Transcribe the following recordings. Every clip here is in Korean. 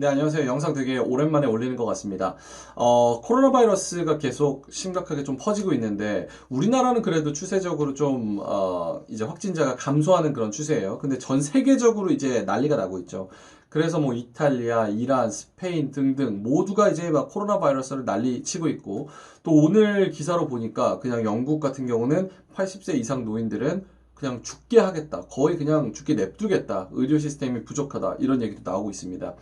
네, 안녕하세요. 영상 되게 오랜만에 올리는 것 같습니다. 어, 코로나 바이러스가 계속 심각하게 좀 퍼지고 있는데, 우리나라는 그래도 추세적으로 좀, 어, 이제 확진자가 감소하는 그런 추세예요. 근데 전 세계적으로 이제 난리가 나고 있죠. 그래서 뭐 이탈리아, 이란, 스페인 등등 모두가 이제 막 코로나 바이러스를 난리 치고 있고, 또 오늘 기사로 보니까 그냥 영국 같은 경우는 80세 이상 노인들은 그냥 죽게 하겠다. 거의 그냥 죽게 냅두겠다. 의료 시스템이 부족하다. 이런 얘기도 나오고 있습니다.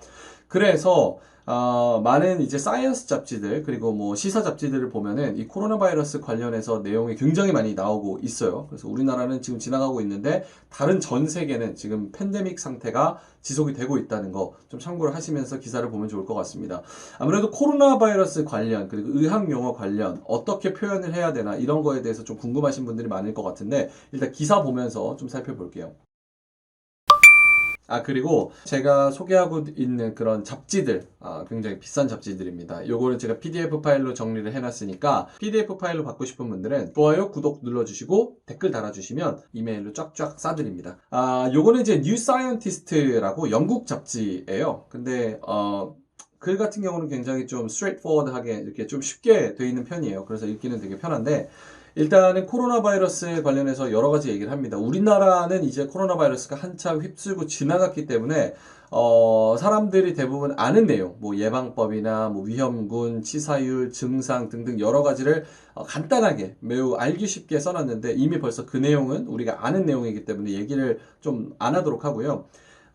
그래서 어, 많은 이제 사이언스 잡지들 그리고 뭐 시사 잡지들을 보면은 이 코로나 바이러스 관련해서 내용이 굉장히 많이 나오고 있어요. 그래서 우리나라는 지금 지나가고 있는데 다른 전 세계는 지금 팬데믹 상태가 지속이 되고 있다는 거 좀 참고를 하시면서 기사를 보면 좋을 것 같습니다. 아무래도 코로나 바이러스 관련 그리고 의학 용어 관련 어떻게 표현을 해야 되나 이런 거에 대해서 좀 궁금하신 분들이 많을 것 같은데 일단 기사 보면서 좀 살펴볼게요. 아, 그리고 제가 소개하고 있는 그런 잡지들, 아, 굉장히 비싼 잡지들입니다. 요거는 제가 PDF 파일로 정리를 해놨으니까 PDF 파일로 받고 싶은 분들은 좋아요, 구독 눌러주시고 댓글 달아주시면 이메일로 쫙쫙 싸드립니다. 아, 요거는 이제 뉴 사이언티스트라고 영국 잡지예요. 근데, 어, 글 같은 경우는 굉장히 좀 straightforward하게 이렇게 좀 쉽게 돼 있는 편이에요. 그래서 읽기는 되게 편한데, 일단은 코로나 바이러스 관련해서 여러 가지 얘기를 합니다. 우리나라는 이제 코로나 바이러스가 한참 휩쓸고 지나갔기 때문에 어, 사람들이 대부분 아는 내용, 뭐 예방법이나 뭐 위험군, 치사율, 증상 등등 여러 가지를 어, 간단하게 매우 알기 쉽게 써놨는데 이미 벌써 그 내용은 우리가 아는 내용이기 때문에 얘기를 좀 안 하도록 하고요.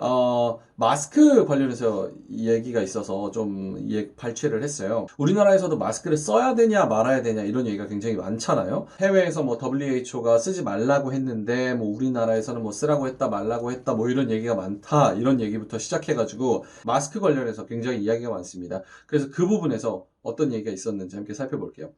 어, 마스크 관련해서 얘기가 있어서 좀 예, 발췌를 했어요. 우리나라에서도 마스크를 써야 되냐 말아야 되냐 이런 얘기가 굉장히 많잖아요. 해외에서 뭐 WHO가 쓰지 말라고 했는데 뭐 우리나라에서는 뭐 쓰라고 했다 말라고 했다 뭐 이런 얘기가 많다 이런 얘기부터 시작해가지고 마스크 관련해서 굉장히 이야기가 많습니다. 그래서 그 부분에서 어떤 얘기가 있었는지 함께 살펴볼게요.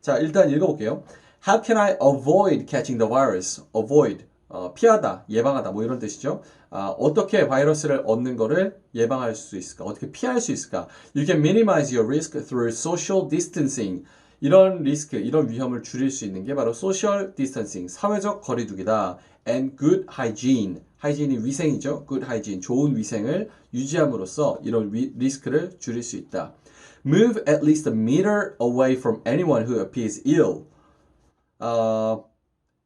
자, 일단 읽어볼게요. How can I avoid catching the virus? Avoid. 어, 피하다, 예방하다, 뭐 이런 뜻이죠. 아, 어떻게 바이러스를 얻는 거를 예방할 수 있을까? 어떻게 피할 수 있을까? You can minimize your risk through social distancing. 이런 리스크, 이런 위험을 줄일 수 있는 게 바로 social distancing, 사회적 거리두기다. And good hygiene. 하이진이 위생이죠. good hygiene, 좋은 위생을 유지함으로써 이런 위, 리스크를 줄일 수 있다. Move at least a meter away from anyone who appears ill. 어,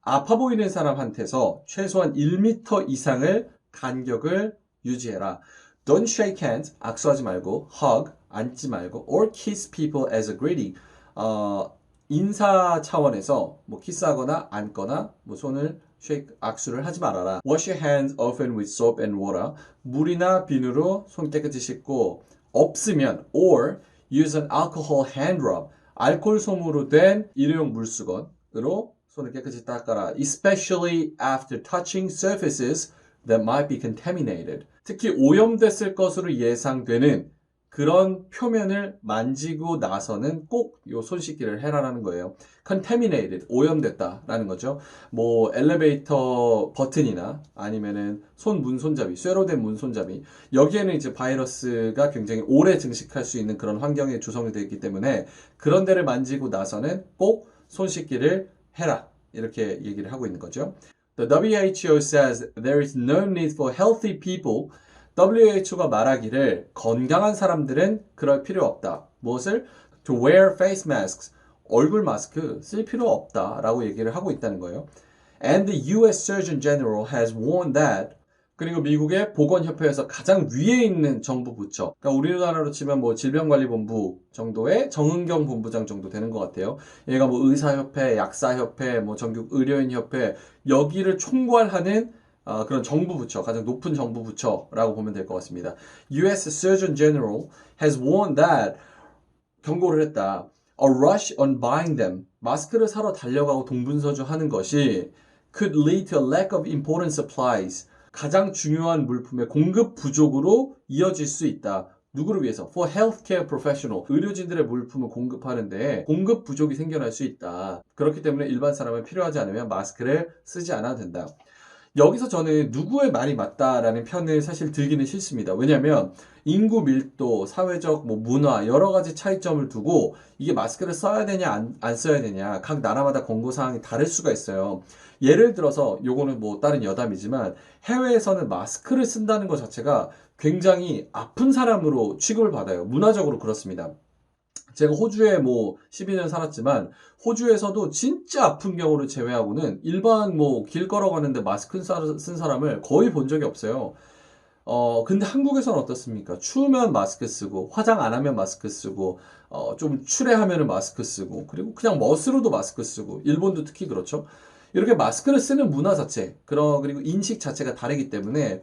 아파 보이는 사람한테서 최소한 1m 이상을 간격을 유지해라. Don't shake hands, 악수하지 말고, hug, 앉지 말고, or kiss people as a greeting. 어, 인사 차원에서 뭐 키스하거나 앉거나 뭐 손을 shake, 악수를 하지 말아라. Wash your hands often with soap and water. 물이나 비누로 손 깨끗이 씻고 없으면 or use an alcohol hand rub. 알코올 솜으로 된 일회용 물수건으로 손을 깨끗이 닦아라. Especially after touching surfaces that might be contaminated. 특히 오염됐을 것으로 예상되는 그런 표면을 만지고 나서는 꼭 요 손 씻기를 해라라는 거예요. contaminated, 오염됐다라는 거죠. 뭐 엘리베이터 버튼이나 아니면은 손 문손잡이, 쇠로 된 문손잡이 여기에는 이제 바이러스가 굉장히 오래 증식할 수 있는 그런 환경에 조성이 되어 있기 때문에 그런 데를 만지고 나서는 꼭 손 씻기를 해라. 이렇게 얘기를 하고 있는 거죠. The WHO says there is no need for healthy people. WHO가 말하기를 건강한 사람들은 그럴 필요 없다. 무엇을? To wear face masks. 얼굴 마스크 쓸 필요 없다라고 얘기를 하고 있다는 거예요. And the US Surgeon General has warned that 그리고 미국의 보건협회에서 가장 위에 있는 정부 부처, 그러니까 우리나라로 치면 뭐 질병관리본부 정도의 정은경 본부장 정도 되는 것 같아요. 얘가 뭐 의사협회, 약사협회, 뭐 전국 의료인협회 여기를 총괄하는 어, 그런 정부 부처, 가장 높은 정부 부처라고 보면 될 것 같습니다. U.S. Surgeon General has warned that 경고를 했다. A rush on buying them. 마스크를 사러 달려가고 동분서주 하는 것이 could lead to a lack of important supplies. 가장 중요한 물품의 공급 부족으로 이어질 수 있다. 누구를 위해서? For healthcare professional. 의료진들의 물품을 공급하는데 공급 부족이 생겨날 수 있다. 그렇기 때문에 일반 사람은 필요하지 않으면 마스크를 쓰지 않아도 된다. 여기서 저는 누구의 말이 맞다라는 편을 사실 들기는 싫습니다. 왜냐하면 인구 밀도, 사회적 뭐 문화 여러 가지 차이점을 두고 이게 마스크를 써야 되냐 안, 안 써야 되냐 각 나라마다 권고 사항이 다를 수가 있어요. 예를 들어서 요거는 뭐 다른 여담이지만 해외에서는 마스크를 쓴다는 것 자체가 굉장히 아픈 사람으로 취급을 받아요. 문화적으로 그렇습니다. 제가 호주에 뭐 12년 살았지만 호주에서도 진짜 아픈 경우를 제외하고는 일반 뭐 길 걸어가는데 마스크 쓴 사람을 거의 본 적이 없어요. 어, 근데 한국에서는 어떻습니까? 추우면 마스크 쓰고, 화장 안 하면 마스크 쓰고, 어, 좀 추레하면은 마스크 쓰고, 그리고 그냥 멋으로도 마스크 쓰고, 일본도 특히 그렇죠. 이렇게 마스크를 쓰는 문화 자체, 그런, 그리고 인식 자체가 다르기 때문에,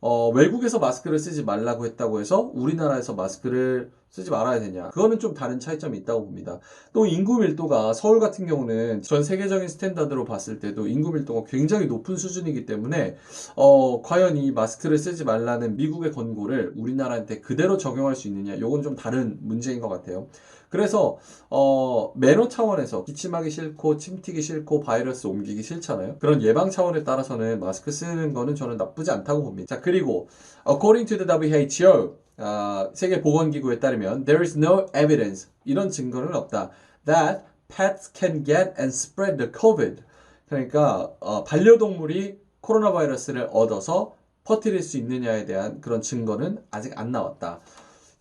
어, 외국에서 마스크를 쓰지 말라고 했다고 해서 우리나라에서 마스크를 쓰지 말아야 되냐. 그거는 좀 다른 차이점이 있다고 봅니다. 또 인구 밀도가 서울 같은 경우는 전 세계적인 스탠다드로 봤을 때도 인구 밀도가 굉장히 높은 수준이기 때문에 어, 과연 이 마스크를 쓰지 말라는 미국의 권고를 우리나라한테 그대로 적용할 수 있느냐. 요건 좀 다른 문제인 것 같아요. 그래서 어, 매너 차원에서 기침하기 싫고 침 튀기 싫고 바이러스 옮기기 싫잖아요. 그런 예방 차원에 따라서는 마스크 쓰는 거는 저는 나쁘지 않다고 봅니다. 자 그리고 according to the WHO 아, 세계보건기구에 따르면 there is no evidence 이런 증거는 없다 that pets can get and spread the COVID 그러니까 어, 반려동물이 코로나 바이러스를 얻어서 퍼뜨릴 수 있느냐에 대한 그런 증거는 아직 안 나왔다.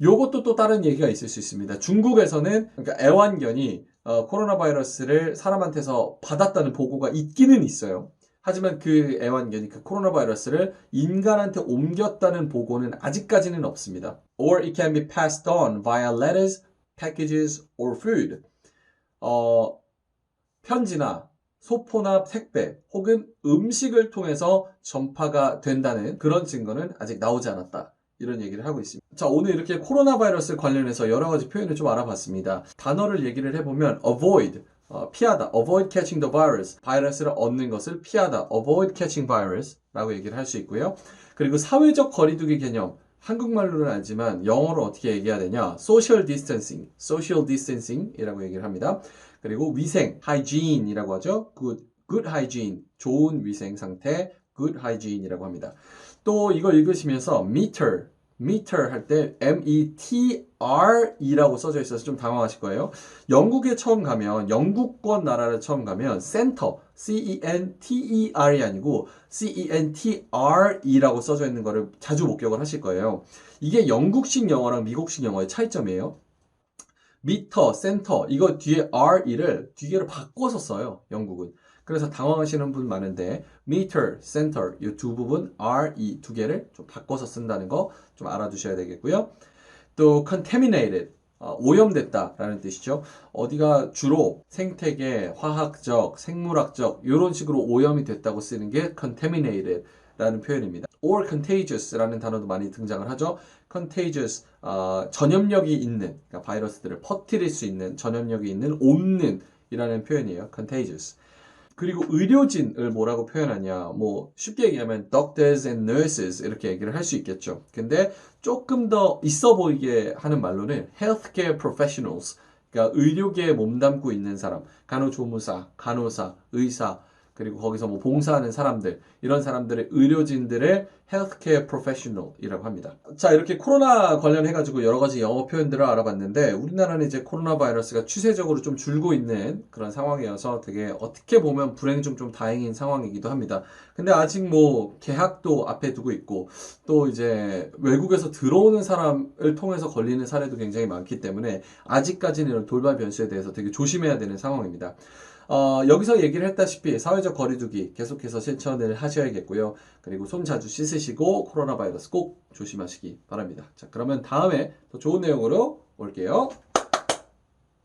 요것도 또 다른 얘기가 있을 수 있습니다. 중국에서는 그러니까 애완견이 어, 코로나 바이러스를 사람한테서 받았다는 보고가 있기는 있어요. 하지만 그 애완견이 그 코로나 바이러스를 인간한테 옮겼다는 보고는 아직까지는 없습니다. Or it can be passed on via letters, packages, or food. 어, 편지나 소포나 택배 혹은 음식을 통해서 전파가 된다는 그런 증거는 아직 나오지 않았다. 이런 얘기를 하고 있습니다. 자, 오늘 이렇게 코로나 바이러스 관련해서 여러 가지 표현을 좀 알아봤습니다. 단어를 얘기를 해보면 avoid, 어, 피하다, avoid catching the virus, 바이러스를 얻는 것을 피하다, avoid catching virus 라고 얘기를 할 수 있고요. 그리고 사회적 거리두기 개념, 한국말로는 알지만 영어로 어떻게 얘기해야 되냐? social distancing, social distancing 이라고 얘기를 합니다. 그리고 위생, hygiene 이라고 하죠. good, good hygiene, 좋은 위생 상태, good hygiene 이라고 합니다. 또 이걸 읽으시면서 meter, meter 할 때 M-E-T-R-E라고 써져 있어서 좀 당황하실 거예요. 영국에 처음 가면, 영국권 나라를 처음 가면 센터, C-E-N-T-E-R이 아니고 C-E-N-T-R-E라고 써져 있는 거를 자주 목격을 하실 거예요. 이게 영국식 영어랑 미국식 영어의 차이점이에요. 미터, 센터, 이거 뒤에 R-E를 뒤에를 바꿔서 써요. 영국은. 그래서 당황하시는 분 많은데 meter, center 이 두 부분 R, E 두 개를 좀 바꿔서 쓴다는 거 좀 알아두셔야 되겠고요. 또 contaminated 어, 오염됐다라는 뜻이죠. 어디가 주로 생태계, 화학적, 생물학적 이런 식으로 오염이 됐다고 쓰는 게 contaminated 라는 표현입니다. or contagious 라는 단어도 많이 등장을 하죠. contagious, 어, 전염력이 있는, 그러니까 바이러스들을 퍼뜨릴 수 있는 전염력이 있는, 옮는 이라는 표현이에요. contagious. 그리고 의료진을 뭐라고 표현하냐. 뭐 쉽게 얘기하면 doctors and nurses 이렇게 얘기를 할 수 있겠죠. 근데 조금 더 있어 보이게 하는 말로는 healthcare professionals. 그러니까 의료계에 몸담고 있는 사람, 간호조무사, 간호사, 의사, 그리고 거기서 뭐 봉사하는 사람들, 이런 사람들의 의료진들의 healthcare professional이라고 합니다. 자, 이렇게 코로나 관련해 가지고 여러 가지 영어 표현들을 알아봤는데, 우리나라는 이제 코로나 바이러스가 추세적으로 좀 줄고 있는 그런 상황이어서 되게 어떻게 보면 불행 중 좀 다행인 상황이기도 합니다. 근데 아직 뭐 개학도 앞에 두고 있고, 또 이제 외국에서 들어오는 사람을 통해서 걸리는 사례도 굉장히 많기 때문에, 아직까지는 이런 돌발 변수에 대해서 되게 조심해야 되는 상황입니다. 어, 여기서 얘기를 했다시피 사회적 거리두기 계속해서 실천을 하셔야겠고요. 그리고 손 자주 씻으 시고 코로나 바이러스 꼭 조심하시기 바랍니다. 자, 그러면 다음에 더 좋은 내용으로 올게요.